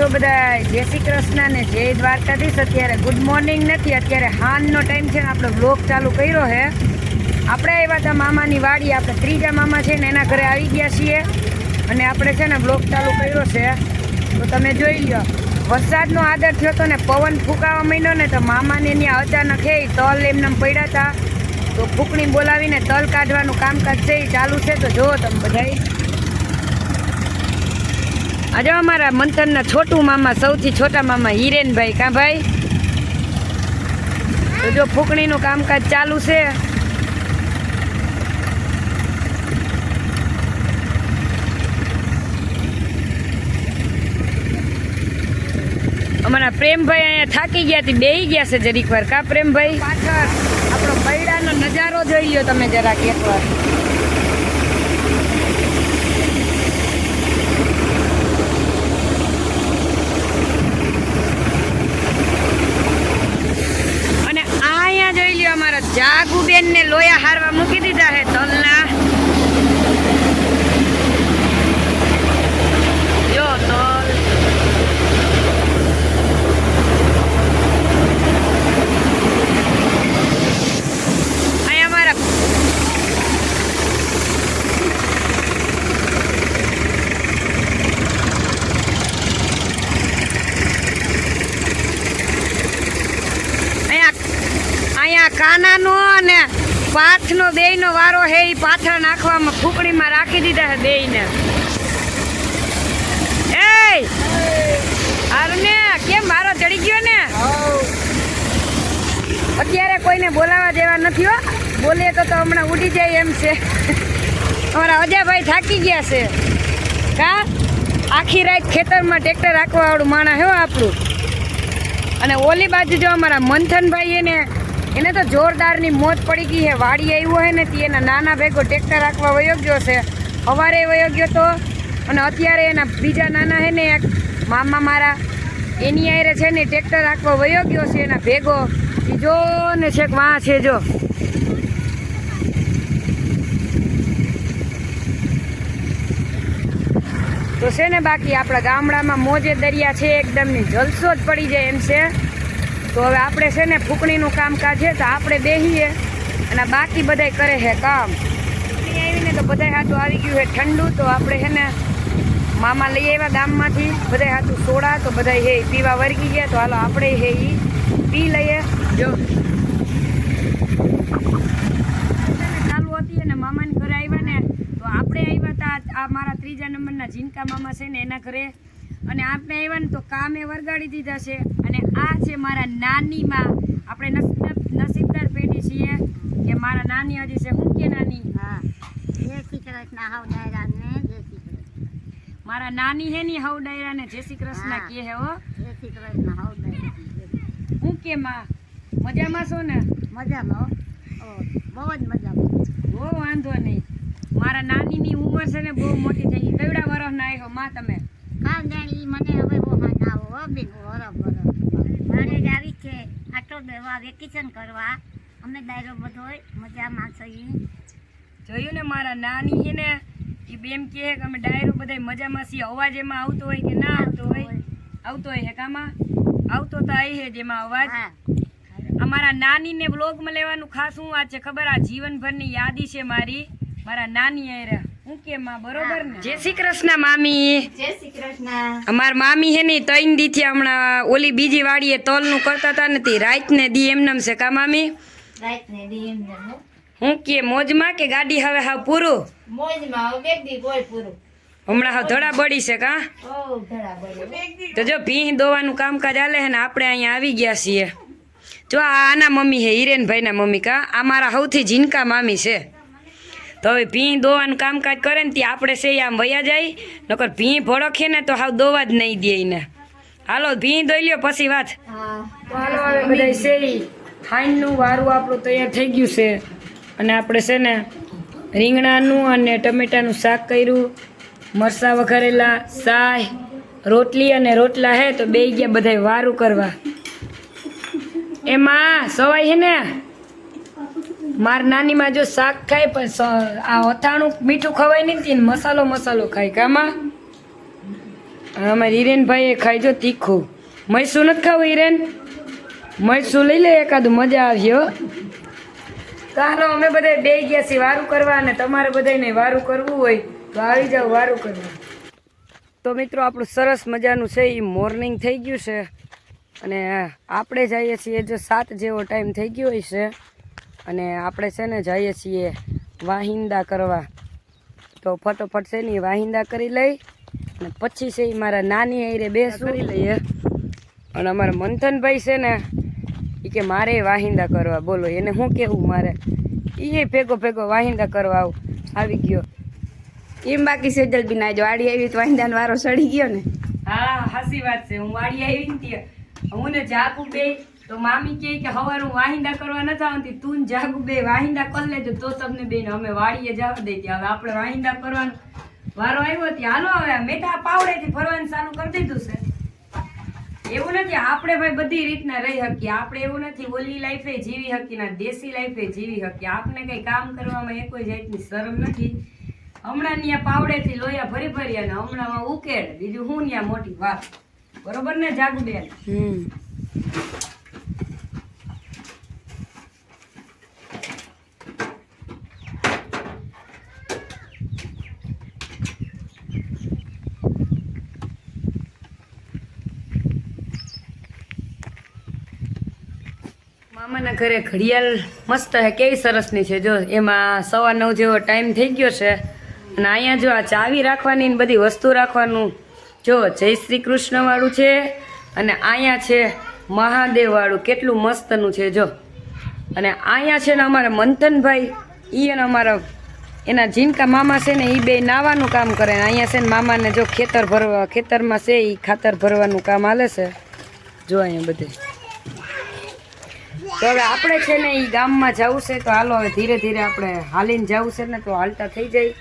છો બધા જય શ્રી કૃષ્ણ ને જય દ્વારકાધીશ, અત્યારે ગુડ મોર્નિંગ નથી, અત્યારે હાનનો ટાઈમ છે ને આપણે બ્લોગ ચાલુ કર્યો છે આપણે આવ્યા હતા મામાની વાડી, આપણે ત્રીજા મામા છે ને એના ઘરે આવી ગયા છીએ. અને આપણે છે ને બ્લોગ ચાલુ કર્યો છે. તો તમે જોઈ લો વરસાદનો આદર થયો હતો ને પવન ફૂંકાવા માંડ્યો ને તો મામાને ત્યાં અચાનક એ તલ એમને પડ્યા હતા તો ફૂંકણી બોલાવીને તલ કાઢવાનું કામકાજ છે એ ચાલુ છે. તો જુઓ તમે બધાય. આજે અમારા મંથનના છોટું મામા, સૌથી છોટા મામા હિરેનભાઈ. કા ભાઈ? તો જો ફૂકણીનું કામકાજ ચાલુ છે. અમારા પ્રેમભાઈ અહીંયા થાકી ગયા હતી બેહી ગયા છે જરીક વાર કા પ્રેમભાઈ? પાછળ આપણો પૈડાનો નજારો જોઈ લ્યો તમે જરાક એકવાર અને આ અહીંયા જોઈ લ્યો અમારા જાગુબેન ને લોયા હારવા મૂકી દીધા હે તલના જો તલ અહીંયા અમારા અહીંયા કાનાનો અને પાથનો બેયનો વારો હે એ પાથર નાખવામાં ફૂકડીમાં રાખી દીધા છે બેયને એ અરને, કેમ વારો ચડી ગયો ને? અત્યારે કોઈને બોલાવા દેવા નથી હો. બોલીએ તો તો હમણાં ઉડી જાય એમ છે. અમારા અજયભાઈ થાકી ગયા છે. કા? આખી રાત ખેતરમાં ટ્રેક્ટર રાખવા વાળું માણસ હો આપણું. અને ઓલી બાજુ જો અમારા મંથનભાઈ એને એને તો જોરદારની મોત પડી ગઈ છે. વાડી આવ્યો છે ને તે એના નાના ભેગો ટ્રેક્ટર રાખવા વયો ગયો છે. સવારે વયો ગયો તો અને અત્યારે એના બીજા નાના હે ને એક મામા મારા, એની આયરે છે ને ટ્રેક્ટર રાખવા વયો ગયો છે એના ભેગો. ઈ જો ને છેક વાં છે જો. તો છે ને બાકી આપણા ગામડામાં મોજે દરિયા છે, એકદમની જલસો જ પડી જાય એમ છે. તો હવે આપણે છે ને ફૂકણીનું કામકાજ છે તો આપણે બેહીએ અને બાકી બધાય કરે છે કામ. ફૂકણી આવીને તો બધાય હાથું આવી ગયું છે ઠંડુ, તો આપણે છે ને મામા લઈ આવ્યા ગામમાંથી, બધાય હાથું સોડા, તો બધાય હે પીવા વર્ગી ગયા, તો હાલો આપણે હે ઈ પી લઈએ. જો. ચાલુ હતી અને મામાને ઘરે આવ્યા ને, તો આપણે આવ્યા હતા આ મારા ત્રીજા નંબરના જીનકા મામા છે ને એના ઘરે. અને આપણે આવ્યા ને તો કામે વરગાડી દીધા છે. અને આ છે મારા નાની માં આપણે નસીબદાર પેઢી છીએ કે મારા નાની હજી છે. હું કે નાની? હા. જય શ્રી કૃષ્ણ હાવ ડાયરાને. જય શ્રી કૃષ્ણ. મારા નાની હે ની હવ ડાયરા ને જય શ્રી કૃષ્ણ. કે હે હો. જય શ્રી કૃષ્ણ હાવ ડાયરા હું કે માં? મજામાં છો ને? મજામાં બહુ જ મજામાં. બહુ વાંધો નહીં. મારા નાનીની ઉંમર છે ને બહુ મોટી થઈ ગઈ. કેવડા વર્ષના આવ્યો માં તમે? કામ જાણી મને હવે ના આવો બેન વરફ વરફ મારે આવી છે. આટો દેવા વેકેશન કરવા. અમે ડાયરો બધોય મજામાં છીએ. જોયું ને મારા નાની છે ને એ બેમ કહે કે અમે ડાયરો બધા મજામાં છીએ. અવાજ એમાં આવતો હોય કે ના આવતો હોય? આવતો હોય. હે કામાં? આવતો તો આવી છે જેમાં અવાજ. અમારા નાનીને વ્લોગમાં લેવાનું ખાસ શું વાત છે ખબર? આ જીવનભરની યાદી છે મારી. મારા નાની ને જય શ્રી કૃષ્ણ મામી. જય શ્રી કૃષ્ણ. અમાર મામી હે ને ત્રણ દીથી હમણાં ઓલી બીજી વાડીએ તલનું કરતા હતા નથી તે રાતને દી એમનેમ છે કા મામી? રાત ને દી હું. કે મોજમાં કે ગાડી હવે હાવ પૂરું? મોજમાં હવે બે દી કોઈ પૂરું. હમણાં હાવ ધડા બળી છે કા? તો જો ભીહ દોવાનું કામકાજ આલે હે ને આપણે અહીંયા આવી ગયા છીએ. જો આ આના મમ્મી છે હિરેનભાઈના મમ્મી કા? આ મારા સૌથી જીનકા મામી છે. તો હવે ભીં દોવાનું કામકાજ કરે ને ત્યાં આપણે છે આમ વયા જાય. નકર ભીં ભડકે ને તો હાવ દોવા જ નહીં દે એને. હાલો, ભીં દોઈ લ્યો પછી વાત. હાલો, હવે બધા છે ખાંડનું વારું આપણું તૈયાર થઈ ગયું છે. અને આપણે છે ને રીંગણાનું અને ટમેટાનું શાક કર્યું. મરચાં વઘારેલા સાય રોટલી અને રોટલા હે, તો બે ગયા બધા વારું કરવા. એમાં સવાય છે ને? માર નાનીમાં જો શાક ખાય, પણ આ અથાણું મીઠું ખવાય નહીં ને મસાલો મસાલો ખાય. કામાં? અમારે હિરેનભાઈએ ખાઈ જો તીખું. મરસું નથી ખાવું, હિરેન? મૈસુ લઈ લે એકાદું, મજા આવી હો. તો હાલો અમે બધા બે ગયા છીએ વારું કરવા અને તમારે બધાને વારું કરવું હોય તો આવી જાઓ વારું કરવા. તો મિત્રો, આપણું સરસ મજાનું છે એ મોર્નિંગ થઈ ગયું છે. અને આપણે જઈએ છીએ જો સાત જેવો ટાઈમ થઈ ગયો હોય છે. અને આપણે છે ને જઈએ છીએ વાહિંદા કરવા. તો ફટોફટ છે ને વાહિંદા કરી લઈ અને પછી છે એ મારા નાની આઈરે બેસું. કરી લઈએ. અને અમારા મંથનભાઈ છે ને એ કે મારે વાહિંદા કરવા. બોલો એને શું કહેવું મારે? એ ભેગો ભેગો વાહિંદા કરવા આવું. આવી ગયો. એમ બાકી સેજલ બી ના જો વાડી આવી તો વાહિંદાનો વારો સડી ગયો ને. હા હાસી વાત છે. હું વાડી આવી ને ત્યાં. હું ને જાપું બે તો મામી કહે કે હવાર હું વાહિંદા કરવા નથી આવતી તું જાગુ બે, વાહિંદા કરી લેજો, તો તમને બેન અમે વાડીએ જવા દઈ હવે આપણે વાહિંદા કરવાનો. વારો આવ્યો ત્યાં હાલો હવે મેં તો આ પાવડેથી ફરવાનું ચાલુ કરી દીધું છે. એવું નથી, આપણે ભાઈ બધી રીતના રહી શકીએ. આપણે એવું નથી, ઓલી લાઈફે જીવી શકીએ ના દેશી લાઈફે જીવી શકીએ. આપણે કંઈ કામ કરવામાં એ કોઈ જાતની શરમ નથી. હમણાં ત્યાં પાવડેથી લોયા ભરી ભરી અને હમણાં ઉકેલ. બીજું હું ત્યાં મોટી વાત. બરોબર ને જાગુ બેન હમ. મામાના ઘરે ઘડિયાળ મસ્ત હે, કેવી સરસની છે. જો, એમાં સવા નવ જેવો ટાઈમ થઈ ગયો છે. અને અહીંયા જો આ ચાવી રાખવાની ને બધી વસ્તુ રાખવાનું. જો, જય શ્રી કૃષ્ણવાળું છે અને અહીંયા છે મહાદેવવાળું. કેટલું મસ્તનું છે, જો. અને અહીંયા છે ને અમારા મંથનભાઈ, ઈ અને અમારા એના જીનકા મામા છે ને એ બે નાવાનું કામ કરે. ને અહીંયા છે ને મામાને જો ખેતર ભરવા, ખેતરમાં છે એ ખાતર ભરવાનું કામ હાલે છે. જો અહીંયા બધે. તો હવે આપણે છે ને એ ગામમાં જવું છે, તો હાલો હવે ધીરે ધીરે આપણે હાલીને જવું છે ને તો હાલતા થઈ જાય.